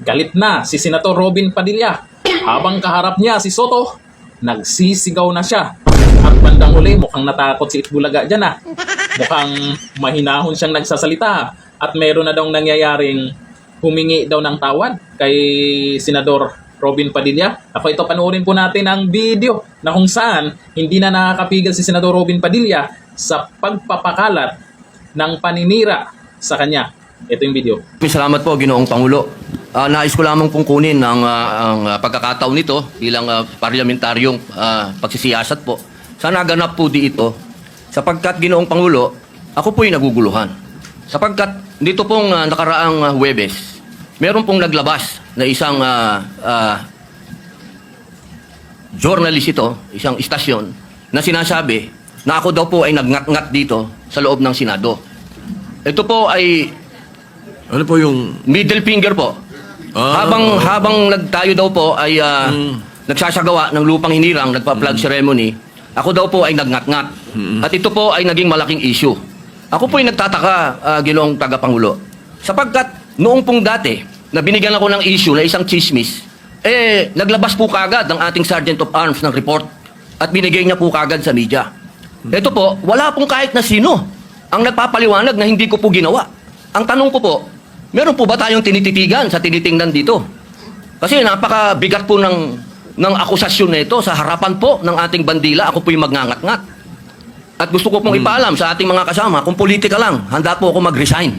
Galit na si Senator Robin Padilla. Habang kaharap niya si Soto, nagsisigaw na siya. At bandang uli, mukhang natakot si Itbulaga dyan ah. Mukhang mahinahon siyang nagsasalita. At meron na daw nangyayaring humingi daw ng tawad kay Senador Robin Padilla. Ako ito, panoorin po natin ang video na kung saan hindi na nakakapigil si Senador Robin Padilla sa pagpapakalat ng paninira sa kanya. Ito yung video. Salamat po, Ginoong Pangulo. Ah, nais ko lamang pong kunin ang, ah, ang ah, pagkakataon nito bilang ah, parlamentaryong ah, pagsisiyasat po. Sana ganap po dito sapagkat Ginoong Pangulo, ako po'y naguguluhan. Sapagkat dito pong ah, nakaraang ah, Huwebes, meron pong naglabas na isang ah, ah, journalist ito, isang istasyon, na sinasabi na ako daw po ay nagngat-ngat dito sa loob ng Senado. Ito po ay Ano po yung... middle finger po. Ah, habang habang nagtayo daw po ay ah, nagsasagawa ng lupang hinirang, nagpa-flag ceremony, ako daw po ay nagngat-ngat. At ito po ay naging malaking issue. Ako po ay nagtataka, ah, ginoong tagapangulo. Sapagkat noong pong dati, na binigyan ako ng issue na isang chismis, eh, naglabas po kagad ng ating Sergeant of Arms ng report at binigay niya po kagad sa media. Ito po, wala pong kahit na sino ang nagpapaliwanag na hindi ko po ginawa. Ang tanong ko po, meron po ba tayong tinititigan sa tinitingnan dito? Kasi napakabigat po ng, ng akusasyon na ito sa harapan po ng ating bandila. Ako po yung magngangat-ngat. At gusto ko pong ipaalam sa ating mga kasama, kung politika lang, handa po ako mag-resign.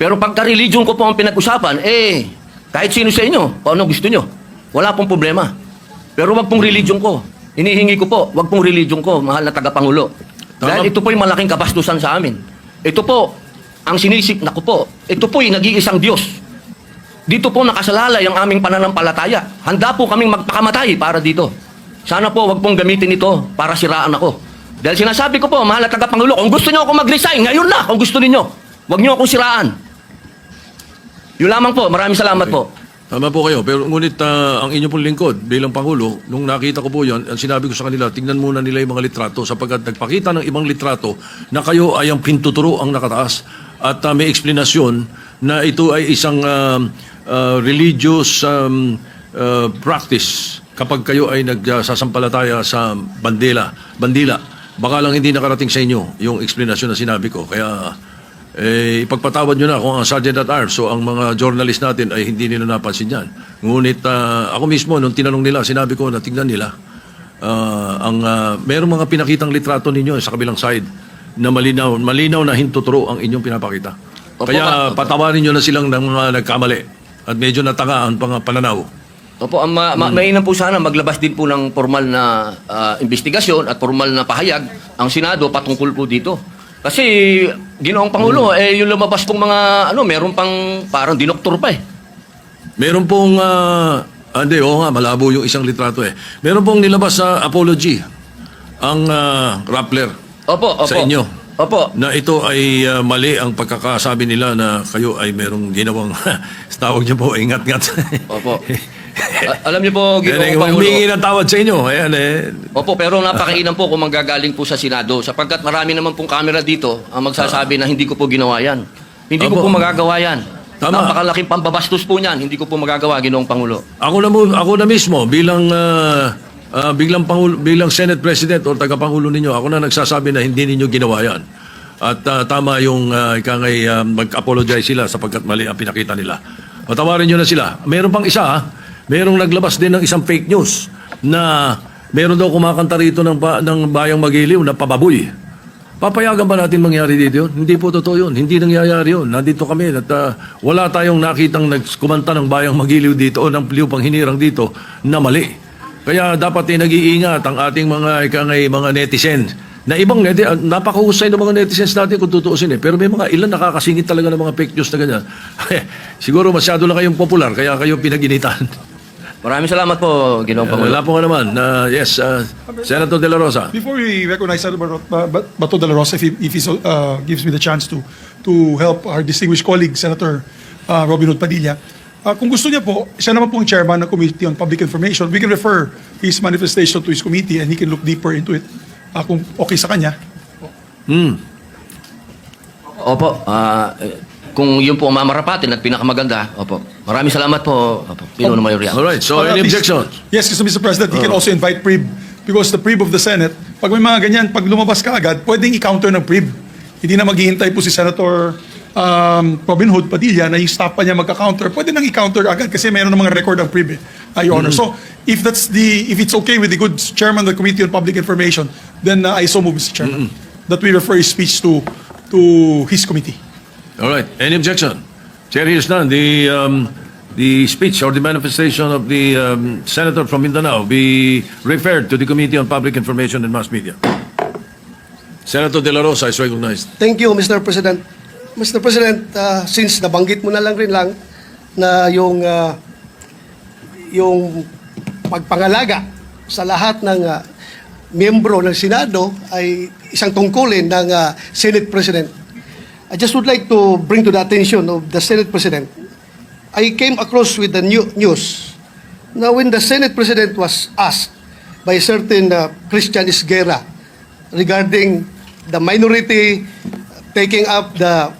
Pero pagka religion ko po ang pinag-usapan, eh, kahit sino sa inyo, kung ano gusto nyo, wala pong problema. Pero wag pong religion ko. Hinihingi ko po, wag pong religion ko, mahal na tagapangulo. Tama. Dahil ito po yung malaking kabastusan sa amin. Ito po, ang sinisik na ko po, ito po yung nag-iisang Diyos. Dito po nakasalalay ang aming pananampalataya. Handa po kaming magpakamatay para dito. Sana po wag pong gamitin ito para siraan ako. Dahil sinasabi ko po, mahal na tagapangulo, kung gusto niyo ako mag-resign, ngayon na, kung gusto niyo. Wag niyo akong siraan. Yun lamang po. Maraming salamat po. Tama po kayo. Pero ngunit ah, ang inyo pong lingkod bilang Pangulo, nung nakita ko po yan, ang sinabi ko sa kanila, tingnan muna nila yung mga litrato sapagkat nagpakita ng ibang litrato na kayo ay ang pintuturo ang nakataas at ah, may eksplanasyon na ito ay isang ah, ah, religious um, ah, practice kapag kayo ay nagsasampalataya sa bandila. Bandila. Baka lang hindi nakarating sa inyo yung eksplanasyon na sinabi ko. Kaya eh, ipagpatawad nyo na kung ang Sergeant at Arms so ang mga journalist natin ay hindi nila napansin yan. Ngunit ah, ako mismo, nung tinanong nila, sinabi ko na tingnan nila, ah, ang, uh, mayroong mga pinakitang litrato ninyo sa kabilang side na malinaw, malinaw na hintuturo ang inyong pinapakita. Opo, Kaya ka- patawarin nyo na silang ng mga nagkamali at medyo natanga ang pang pananaw. Opo, ang ma- ma- mainam po sana maglabas din po ng formal na ah, investigasyon at formal na pahayag ang Senado patungkol po dito. Kasi ginoong Pangulo, eh yung lumabas pong mga ano, meron pang parang dinoktor pa eh. Meron pong, ah, ah, hindi, oo nga, malabo yung isang litrato eh. Meron pong nilabas sa apology ang ah, Rappler. Opo, opo. Sa inyo. Opo. na ito ay uh, mali ang pagkakasabi nila na kayo ay merong ginawang tawag niyo po ingat-ngat. Opo. A- alam niyo po, ginoong Pangulo. Humingi ng tawad sa inyo. Ayan eh. Opo, pero napakainam po kung manggagaling po sa Senado sapagkat marami naman pong camera dito ang magsasabi na hindi ko po ginawa yan. Hindi ko Opo. po magagawa yan. Tama. Napakalaking pambabastos po niyan. Hindi ko po magagawa, ginoong Pangulo. Ako na mo, ako na mismo bilang uh, uh, bilang pangulo, bilang Senate President o tagapangulo ninyo, ako na nagsasabi na hindi ninyo ginawa yan. At uh, tama yung uh, ika ngay uh, mag-apologize sila sapagkat mali ang pinakita nila. Patawarin nyo na sila. Meron pang isa, ha? merong naglabas din ng isang fake news na meron daw kumakanta rito ng, ba- ng bayang magiliw na pababoy. Papayagan ba natin mangyari dito yun? Hindi po totoo yun. Hindi nangyayari yun. Nandito kami at ah, wala tayong nakitang nagkumanta ng bayang magiliw dito o ng liw pang hinirang dito na mali. Kaya dapat ay nag-iingat ang ating mga ikangay mga netizen na ibang neti, ah, napakahusay ng mga netizens natin kung tutuusin eh. Pero may mga ilan nakakasingit talaga ng mga fake news na ganyan. Siguro masyado na kayong popular kaya kayo pinaginitan. Maraming salamat po, ginoong Pangulo. Wala po nga naman. Ah, yes, ah, Senator De La Rosa. Before we recognize Senator Bato de la Rosa, if he, if he so, uh, gives me the chance to to help our distinguished colleague, Senator uh, Robin Hood Padilla, uh, kung gusto niya po, siya naman po ang chairman ng Committee on Public Information. We can refer his manifestation to his committee and he can look deeper into it uh, kung okay sa kanya. Opo, ah, eh, kung yun po ang mamarapatin at pinakamaganda, opo. Maraming salamat po, opo. Pinuno Mayor Yang. Alright, so Well, any at least- objections? Yes, Mr. President, he can also invite PRIB because the PRIB of the Senate, pag may mga ganyan, pag lumabas ka agad, pwedeng i-counter ng PRIB. Hindi na maghihintay po si Senator um, Robin Hood Padilla na yung staff pa niya magka-counter. Pwede nang i-counter agad kasi mayroon ng mga record ang PRIB, eh, uh, Your Honor. So, if that's the, if it's okay with the good chairman of the Committee on Public Information, then uh, I so move, Mr. Chairman, that we refer his speech to to his committee. Alright, any objection? Chair hears none. The, um, the speech or the manifestation of the um, senator from Mindanao be referred to the Committee on Public Information and Mass Media. Senator De La Rosa is recognized. Thank you, Mr. President. Mr. President, uh, since nabanggit mo na lang rin lang na yung uh, yung pagpangalaga sa lahat ng uh, miyembro ng Senado ay isang tungkulin ng uh, Senate President. I just would like to bring to the attention of the Senate President. I came across with the new news. Now, when the Senate President was asked by certain uh, Christian Isguera regarding the minority taking up the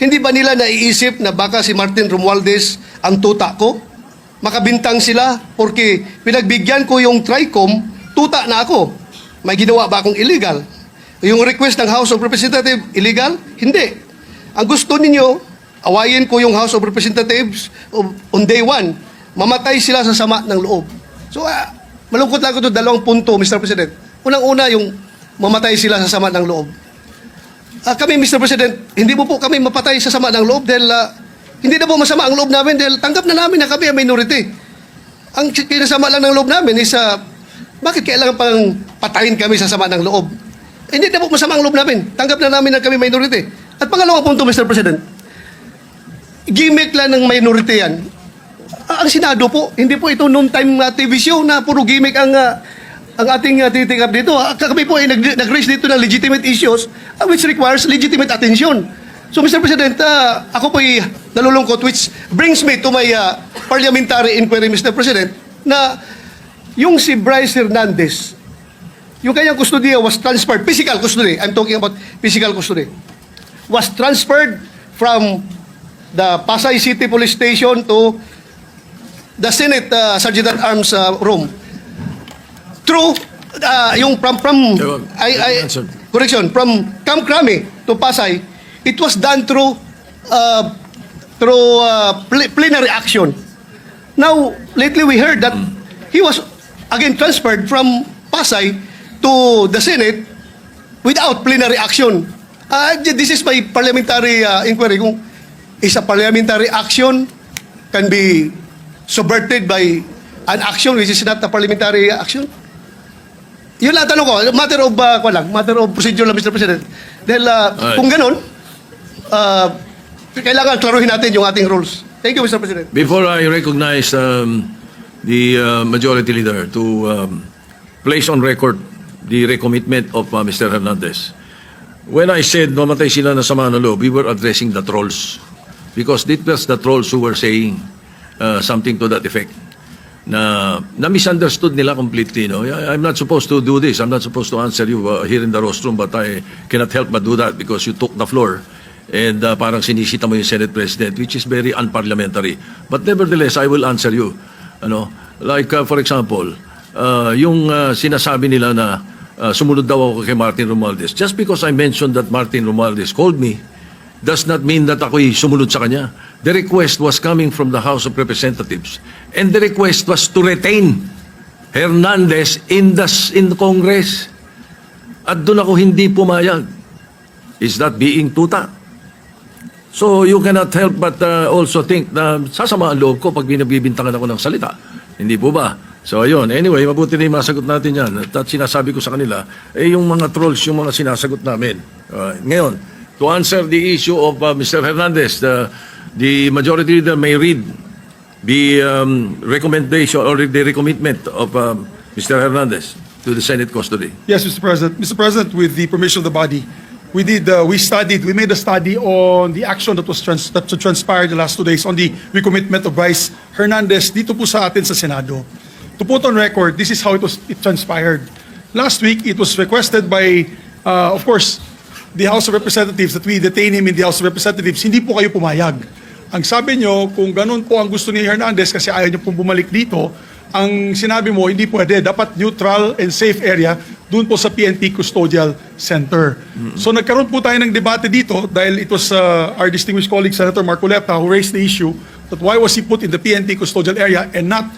Hindi ba nila naiisip na baka si Martin Romualdez ang tuta ko? Makabintang sila porque pinagbigyan ko yung TRICOM, tuta na ako. May ginawa ba akong illegal? Yung request ng House of Representatives, illegal? Hindi. Ang gusto ninyo, awayin ko yung House of Representatives on day one. Mamatay sila sa sama ng loob. So, ah, malungkot lang ko ito dalawang punto, Mr. President. Unang-una, yung mamatay sila sa sama ng loob. Ah, kami, Mr. President, hindi mo po kami mapatay sa sama ng loob dahil ah, hindi na po masama ang loob namin dahil tanggap na namin na kami ang minority. Ang kinasama lang ng loob namin is ah, bakit kailangan pang patayin kami sa sama ng loob? Hindi na po masama ang loob namin. Tanggap na namin na kami minority. At pangalawang punto, Mr. President, gimmick lang ng minority yan. Ang Senado po, hindi po ito noon time uh, TV show na puro gimmick ang ah, ang ating uh, titikap dito. Ah, kami po ay nag- nag-raise dito ng legitimate issues ah, which requires legitimate attention. So Mr. President, ah, ako po ay nalulungkot which brings me to my ah, parliamentary inquiry, Mr. President, na yung si Bryce Hernandez, yung kanyang custody was transferred, physical custody, I'm talking about physical custody, was transferred from the Pasay City Police Station to the Senate uh, Sergeant at Arms uh, room. Through uh, yung from from I, I correction from Camp Crame to Pasay, it was done through uh, through uh, pl- plenary action. Now lately we heard that he was again transferred from Pasay to the Senate without plenary action. Uh, this is my parliamentary uh, inquiry. Kung is a parliamentary action can be subverted by an action which is not a parliamentary action? Yun lang tanong ko. Matter of, uh, ko lang, matter of procedure lang, Mr. President. Dahil uh, Alright. kung ganun, uh, kailangan klaruhin natin yung ating rules. Thank you, Mr. President. Before I recognize um, the uh, majority leader to um, place on record the recommitment of uh, Mr. Hernandez, when I said mamatay sila na sama ng loob, we were addressing the trolls. Because it was the trolls who were saying uh, something to that effect. Na, na misunderstood nila completely. No? I'm not supposed to do this. I'm not supposed to answer you uh, here in the rostrum, but I cannot help but do that because you took the floor. And uh, parang sinisita mo yung Senate President, which is very unparliamentary. But nevertheless, I will answer you. Ano, like uh, for example, uh, yung uh, sinasabi nila na uh, sumunod daw ako kay Martin Romualdez. Just because I mentioned that Martin Romualdez called me, does not mean that ako'y sumunod sa kanya. The request was coming from the House of Representatives. And the request was to retain Hernandez in the, in Congress. At doon ako hindi pumayag. Is that being tuta? So you cannot help but uh, also think na sasama ang loob ko pag binagbibintangan ako ng salita. Hindi po ba? So ayun, anyway, mabuti na yung masagot natin yan. At, at sinasabi ko sa kanila, eh yung mga trolls, yung mga sinasagot namin. Uh, ngayon, to answer the issue of uh, Mr. Hernandez, the, the majority leader may read the um, recommendation or the recommitment of um, Mr. Hernandez to the Senate custody. Yes, Mr. President. Mr. President, with the permission of the body, we did, uh, we studied, we made a study on the action that was trans, that transpired the last two days on the recommitment of Vice Hernandez dito po sa atin sa Senado. To put on record, this is how it was it transpired. Last week, it was requested by, uh, of course, the House of Representatives that we detain him in the House of Representatives. Hindi po kayo pumayag. Ang sabi nyo, kung ganun po ang gusto ni Hernandez kasi ayaw niyo pong bumalik dito, ang sinabi mo, hindi pwede. Dapat neutral and safe area doon po sa PNP Custodial Center. So nagkaroon po tayo ng debate dito dahil it was uh, our distinguished colleague Senator Marcoleta who raised the issue that why was he put in the PNP Custodial area and not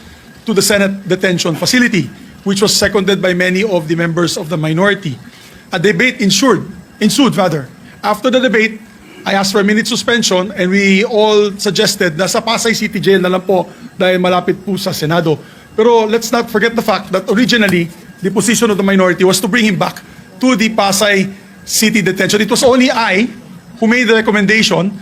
to the Senate detention facility, which was seconded by many of the members of the minority. A debate ensued, ensued rather. After the debate, I asked for a minute suspension and we all suggested na sa Pasay City Jail na lang po dahil malapit po sa Senado. Pero let's not forget the fact that originally, the position of the minority was to bring him back to the Pasay City Detention. It was only I who made the recommendation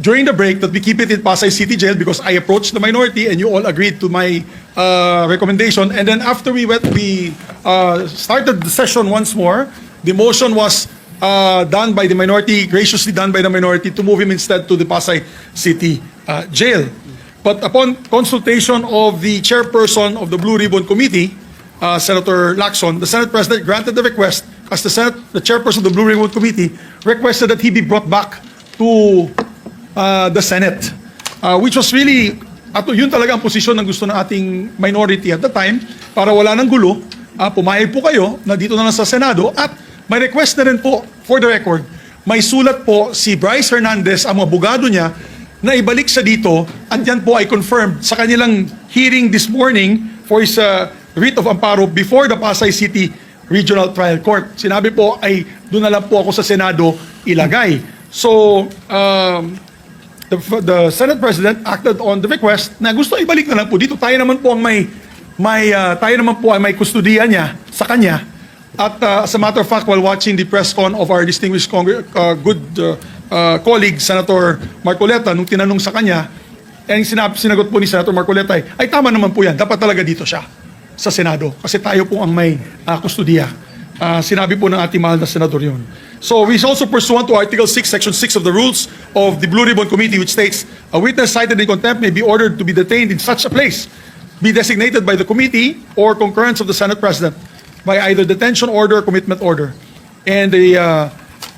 during the break that we keep it in Pasay City Jail because I approached the minority and you all agreed to my uh, recommendation. And then after we went, we uh, started the session once more. The motion was uh, done by the minority, graciously done by the minority to move him instead to the Pasay City uh, Jail. But upon consultation of the chairperson of the Blue Ribbon Committee, uh, Senator Lacson, the Senate President granted the request as the Senate, the chairperson of the Blue Ribbon Committee requested that he be brought back to uh, the Senate, uh, which was really, at yun talaga ang posisyon ng gusto ng ating minority at the time, para wala ng gulo, uh, pumayag po kayo na dito na lang sa Senado at may request na rin po, for the record, may sulat po si Bryce Hernandez, ang abogado niya, na ibalik siya dito at yan po ay confirmed sa kanilang hearing this morning for his uh, writ of amparo before the Pasay City Regional Trial Court. Sinabi po ay doon na lang po ako sa Senado ilagay. So, um, the, the Senate President acted on the request na gusto ibalik na lang po dito. Tayo naman po ang may, may uh, tayo naman po ay may kustudiya niya sa kanya. At uh, as a matter of fact, while watching the press con of our distinguished congr- uh, good uh, uh, colleague, Senator Marcoleta, nung tinanong sa kanya, ang sinab- sinagot po ni Senator Marcoleta ay, ay tama naman po yan, dapat talaga dito siya sa Senado. Kasi tayo po ang may uh, kustudiya. Uh, sinabi po ng ating mahal na senador yun. So we also pursuant to Article 6, Section 6 of the rules of the Blue Ribbon Committee which states, a witness cited in contempt may be ordered to be detained in such a place, be designated by the committee or concurrence of the Senate President by either detention order or commitment order. And the, uh,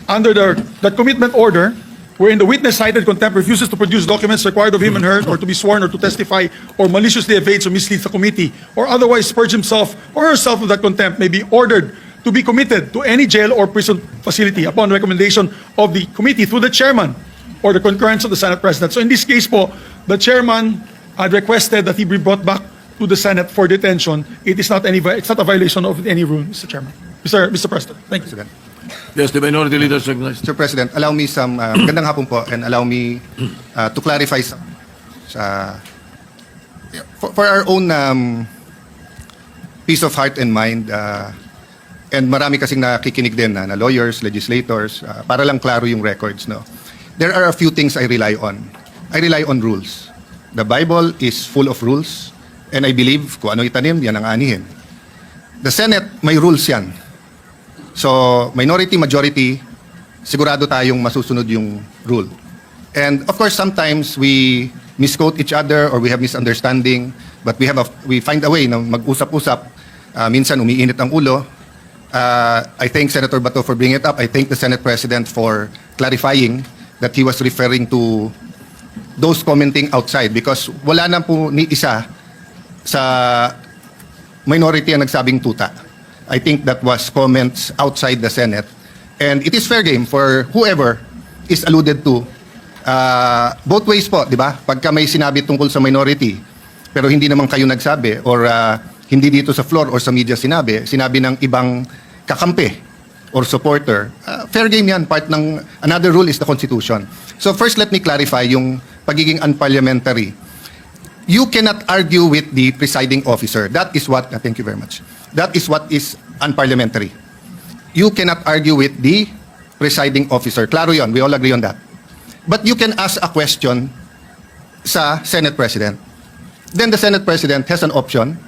under the, the commitment order, wherein the witness cited contempt refuses to produce documents required of him and her or to be sworn or to testify or maliciously evades or misleads the committee or otherwise purge himself or herself of that contempt may be ordered to be committed to any jail or prison facility upon recommendation of the committee through the chairman or the concurrence of the Senate President. So in this case po, the chairman had requested that he be brought back to the Senate for detention. It is not any, it's not a violation of any rule, Mr. Chairman. Mr. Mr. President, thank you. President. Yes, the minority leader is recognized. Mr. President, allow me some, uh, magandang hapon po, and allow me uh, to clarify some, sa, for, for our own um, peace of heart and mind, uh, and marami kasing nakikinig din na, na lawyers, legislators, uh, para lang klaro yung records, no? There are a few things I rely on. I rely on rules. The Bible is full of rules, and I believe kung ano itanim, yan ang anihin. The Senate, may rules yan. So, minority, majority, sigurado tayong masusunod yung rule. And of course, sometimes we misquote each other or we have misunderstanding, but we have a, we find a way na mag-usap-usap. Uh, minsan umiinit ang ulo. Uh, I thank Senator Bato for bringing it up. I thank the Senate President for clarifying that he was referring to those commenting outside because wala na po ni isa sa minority ang nagsabing tuta. I think that was comments outside the Senate. And it is fair game for whoever is alluded to. Uh, both ways po, di ba? Pagka may sinabi tungkol sa minority, pero hindi naman kayo nagsabi or uh, hindi dito sa floor or sa media sinabi, sinabi ng ibang kakampi or supporter, uh, fair game yan. Part ng, another rule is the Constitution. So first, let me clarify yung pagiging unparliamentary you cannot argue with the presiding officer. That is what, uh, thank you very much. That is what is unparliamentary. You cannot argue with the presiding officer. Claro yon, we all agree on that. But you can ask a question sa Senate President. Then the Senate President has an option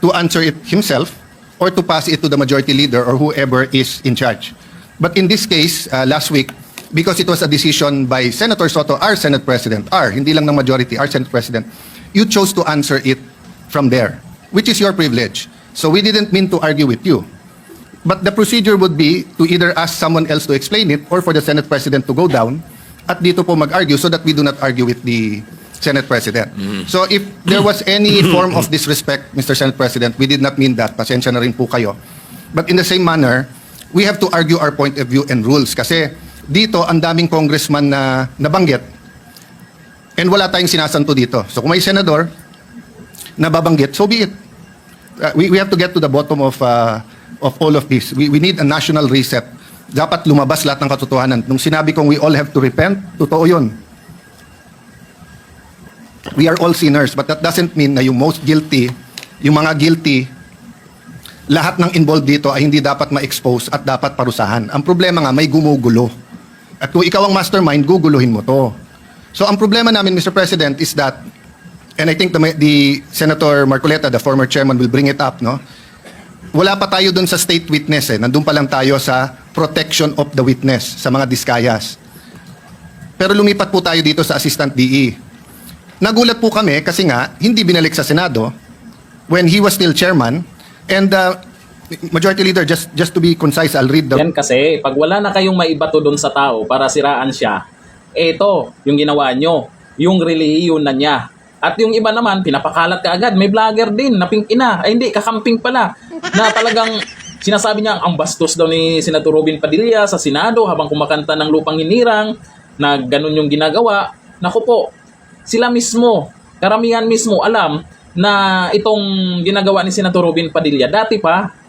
to answer it himself or to pass it to the majority leader or whoever is in charge. But in this case, uh, last week, because it was a decision by Senator Soto, our Senate President, our, hindi lang ng majority, our Senate President, you chose to answer it from there, which is your privilege. So we didn't mean to argue with you. But the procedure would be to either ask someone else to explain it or for the Senate President to go down at dito po mag-argue so that we do not argue with the Senate President. So if there was any form of disrespect, Mr. Senate President, we did not mean that. Pasensya na rin po kayo. But in the same manner, we have to argue our point of view and rules kasi dito ang daming congressman na nabanggit and wala tayong sinasanto dito. So kung may senador na babanggit, so be it. Uh, we, we have to get to the bottom of uh, of all of this. We, we need a national reset. Dapat lumabas lahat ng katotohanan. Nung sinabi kong we all have to repent, totoo yun. We are all sinners, but that doesn't mean na yung most guilty, yung mga guilty, lahat ng involved dito ay hindi dapat ma-expose at dapat parusahan. Ang problema nga, may gumugulo. At kung ikaw ang mastermind, guguluhin mo to. So ang problema namin, Mr. President, is that and I think the, the Senator Marcoleta, the former chairman, will bring it up, no? Wala pa tayo dun sa state witness eh. Nandun pa lang tayo sa protection of the witness, sa mga diskayas. Pero lumipat po tayo dito sa Assistant DE. Nagulat po kami kasi nga, hindi binalik sa Senado when he was still chairman. And uh, Majority Leader, just, just to be concise, I'll read the... Yan kasi, pag wala na kayong maibato doon sa tao para siraan siya, eto, yung ginawa nyo, yung relihiyon na niya. At yung iba naman, pinapakalat ka agad. May vlogger din, naping ina. Ay hindi, kakamping pala. Na talagang sinasabi niya ang bastos daw ni Senator Robin Padilla sa Senado habang kumakanta ng lupang hinirang na ganun yung ginagawa. Naku po, sila mismo, karamihan mismo alam na itong ginagawa ni Senator Robin Padilla dati pa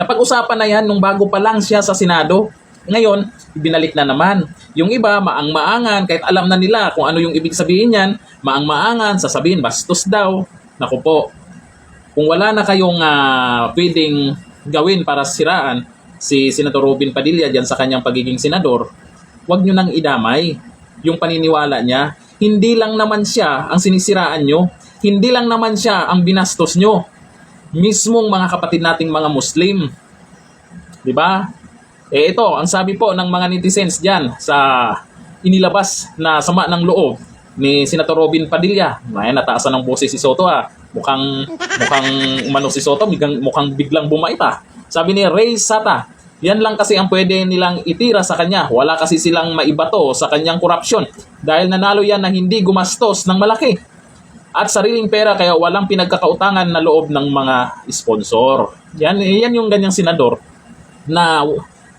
Napag-usapan na yan nung bago pa lang siya sa Senado. Ngayon, ibinalik na naman. Yung iba, maang-maangan, kahit alam na nila kung ano yung ibig sabihin yan, maang-maangan, sasabihin, bastos daw. Naku po, kung wala na kayong ah, pwedeng gawin para siraan si Senator Robin Padilla dyan sa kanyang pagiging senador, wag nyo nang idamay yung paniniwala niya. Hindi lang naman siya ang sinisiraan nyo. Hindi lang naman siya ang binastos nyo mismong mga kapatid nating mga Muslim. 'Di ba? Eh ito, ang sabi po ng mga netizens diyan sa inilabas na sama ng loob ni Senator Robin Padilla. Ngayon, nataasan ng boses si Soto ah. Mukhang, mukhang umano si Soto, mukhang, mukhang biglang bumait ah. Sabi ni Ray Sata, yan lang kasi ang pwede nilang itira sa kanya. Wala kasi silang maibato sa kanyang korupsyon dahil nanalo yan na hindi gumastos ng malaki at sariling pera kaya walang pinagkakautangan na loob ng mga sponsor. Yan yan yung ganyang senador na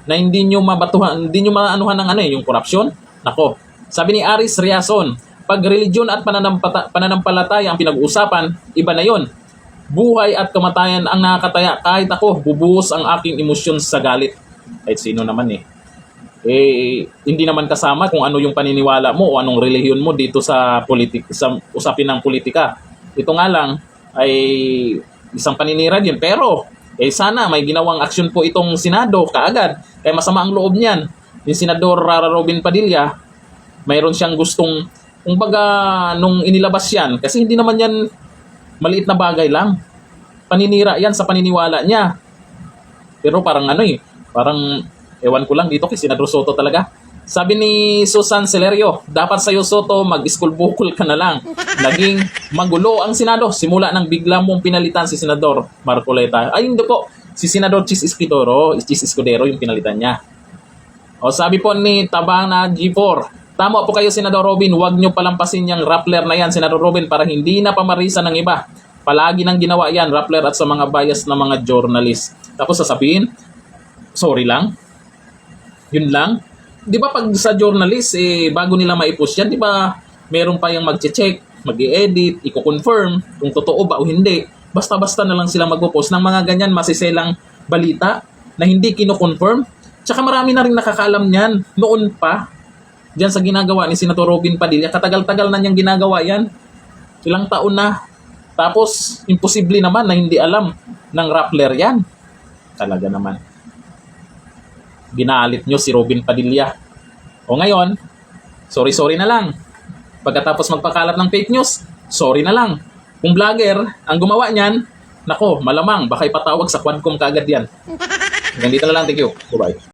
na hindi nyo mabatuhan, hindi nyo maanuhan ng ano eh, yung korupsyon. Nako. Sabi ni Aris Riason, pag religion at pananampata, pananampalataya ang pinag-uusapan, iba na yon. Buhay at kamatayan ang nakakataya. Kahit ako, bubuhos ang aking emosyon sa galit. Kahit sino naman eh eh hindi naman kasama kung ano yung paniniwala mo o anong relihiyon mo dito sa politik sa usapin ng politika. Ito nga lang ay isang paninira din pero eh sana may ginawang aksyon po itong Senado kaagad. Kaya masama ang loob niyan. Yung Senador Rara Robin Padilla, mayroon siyang gustong kumbaga nung inilabas yan kasi hindi naman yan maliit na bagay lang. Paninira yan sa paniniwala niya. Pero parang ano eh, parang Ewan ko lang dito kay Senador Soto talaga. Sabi ni Susan Celerio, dapat sa'yo Soto, mag-school bukol ka na lang. Naging magulo ang Senado simula nang bigla mong pinalitan si Senador Marcoleta. Ay hindi po, si Senador Chis Escudero, Chis Escudero yung pinalitan niya. O sabi po ni Tabang na G4, tama po kayo Senador Robin, huwag nyo palampasin yung Rappler na yan Senador Robin para hindi na pamarisa ng iba. Palagi nang ginawa yan, Rappler at sa mga bias na mga journalist. Tapos sasabihin, sorry lang, yun lang. 'Di ba pag sa journalist eh bago nila maipost yan, 'di ba? Meron pa yung magche-check, mag-i-edit, i-confirm kung totoo ba o hindi. Basta-basta na lang sila magpo-post ng mga ganyan masiselang balita na hindi kino-confirm. Tsaka marami na rin nakakaalam niyan noon pa. Diyan sa ginagawa ni Senator Robin Padilla, katagal-tagal na niyang ginagawa yan. Ilang taon na. Tapos, imposible naman na hindi alam ng Rappler yan. Talaga naman ginalit nyo si Robin Padilla. O ngayon, sorry-sorry na lang. Pagkatapos magpakalat ng fake news, sorry na lang. Kung vlogger ang gumawa niyan, nako, malamang baka ipatawag sa Quadcom kaagad yan. Ganito na lang, thank you. Bye-bye.